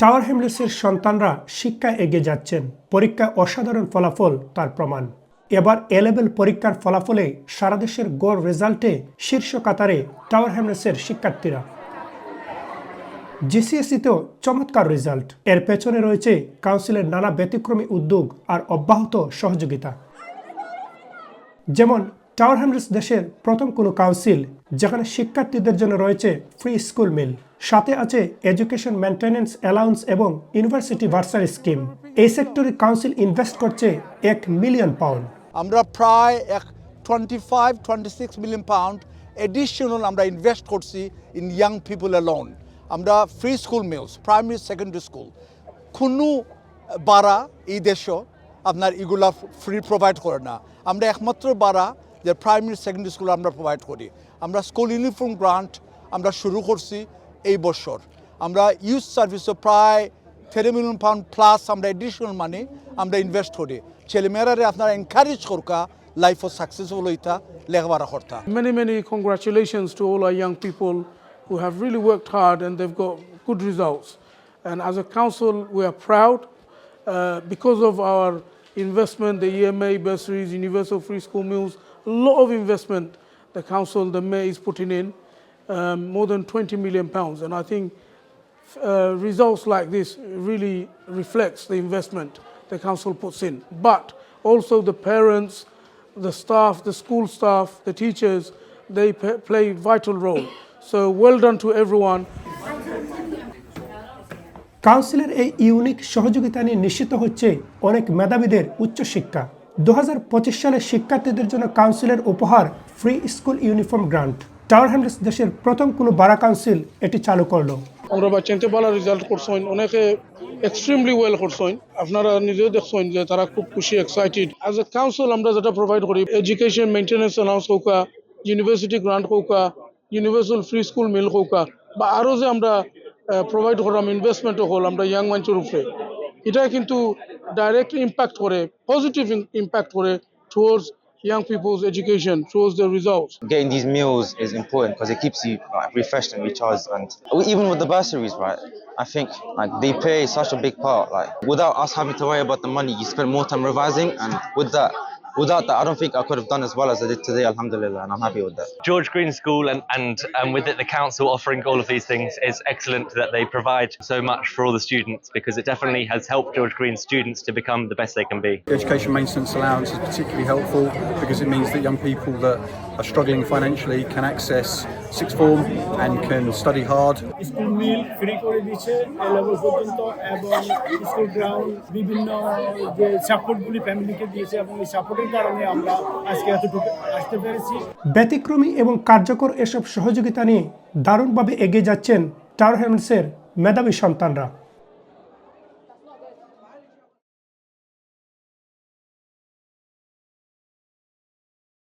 Tower হ্যামলেটসের সন্তানরা শিক্ষায় এগিয়ে যাচ্ছেন। পরীক্ষায় অসাধারণ ফলাফল তার প্রমাণ। এবার এ লেভেল পরীক্ষার ফলাফলে সারা দেশের গড় রেজাল্টে শীর্ষ কাতারে টাওয়ার হ্যামলেটসের শিক্ষার্থীরা। জিসিএসিতেও চমৎকার রেজাল্ট। এর পেছনে রয়েছে কাউন্সিলের নানা ব্যতিক্রমী উদ্যোগ আর অব্যাহত সহযোগিতা। যেমন টাওয়ার হ্যামলেটস দেশের প্রথম কোনো কাউন্সিল, যেখানে শিক্ষার্থীদের জন্য রয়েছে ফ্রি স্কুল মিল। সাথে আছে এডুকেশন মেনটেন্যান্স অ্যালাউন্স এবং ইউনিভার্সিটি ভার্সারি স্কিম এই সেক্টরে কাউন্সিল ইনভেস্ট করছে এক মিলিয়ন পাউন্ড আমরা প্রায় এক twenty five twenty six million pound additional আমরা ইনভেস্ট করছি ইন ইয়াং পিপুল অ্যালোন আমরা free school meals primary secondary school কোনো বাড়া এই দেশও আপনার এগুলা ফ্রি প্রোভাইড করে না। আমরা একমাত্র বাড়া যে প্রাইমারি সেকেন্ডারি স্কুল আমরা প্রোভাইড করি। আমরা স্কুল ইউনিফর্ম গ্রান্ট আমরা শুরু করছি এই বছর আমরা ইউথ সার্ভিসও প্রায় তেরো মিলিয়ন পাউন্ড প্লাস আমরা এডিশনাল মানি আমরা ইনভেস্ট করি ছেলেমেয়েরারে আপনারা এনকারেজ করকা লাইফও সাকসেসফুল হইতা লেখাপড়া করতা many congratulations to all our young people who have really worked hard and they've got good results. And as a council, we are proud uh, because of our investment, the EMA bursaries, universal free school meals, a lot of investment the council, the mayor is putting in, um, more than 20 million pounds. And I think uh, results like this really reflects the investment the council puts in. But also the parents, the staff, the school staff, the teachers, they p- play vital role. So well done to everyone. কাউন্সিলের এই unique সহযোগিতা নিয়ে নিশ্চিত হচ্ছে অনেক মেধাবীদের উচ্চশিক্ষা দু সালে শিক্ষার্থীদের জন্য কাউন্সিলের উপহার free school uniform grant Tower Hamlets দেশের প্রথম কোনো বারা কাউন্সিল এটি চালু করল। আমরা বাচ্চাতে ভালো রেজাল্ট করছেন, অনেকে এক্সট্রিমলি ওয়েল করছেন। আপনারা নিজেও দেখছেন যে তারা খুব খুশি এক্সাইটেড অ্যাজ এ কাউন্সিল আমরা যেটা প্রোভাইড করি এডুকেশন মেনটেন্যান্স অ্যালাউন্স হোকা ইউনিভার্সিটি গ্রান্ট হোকা ইউনিভার্সাল ফ্রি স্কুল মিল হোকা, বা আরও যে আমরা প্রোভাইড করলাম ইনভেস্টমেন্ট হল, আমরা ইয়াং মানুষের উপরে। এটা কিন্তু ডাইরেক্ট ইম্প্যাক্ট করে পজিটিভ ইম্প্যাক্ট করে towards young people's education shows the results. Getting these meals is important because it keeps you like, refreshed and recharged. And even with the bursaries, right? I think like they play such a big part. Like without us having to worry about the money, you spend more time revising, and with that, without that i don't think i could have done as well as i did today alhamdulillah and i'm happy with that George Green School and, and um, with it the council offering all of these things is excellent that they provide so much for all the students because it definitely has helped George Green students to become the best they can be. The education maintenance allowance is particularly helpful because it means that young people that are struggling financially can access sixth form and can study hard. School meal free করে দিচ্ছে এ level পর্যন্ত এবং school ground বিভিন্ন যে সাপোর্টগুলি ফ্যামিলিকে দিয়েছে এবং এই সাপোর্টের কারণে আমরা আজকে এতটুকু আসতে পেরেছি ব্যতিক্রমী এবং কার্যকর এসব সহযোগিতা নিয়ে দারুণভাবে এগিয়ে যাচ্ছেন টার হ্যামসের মেধাবী সন্তানরা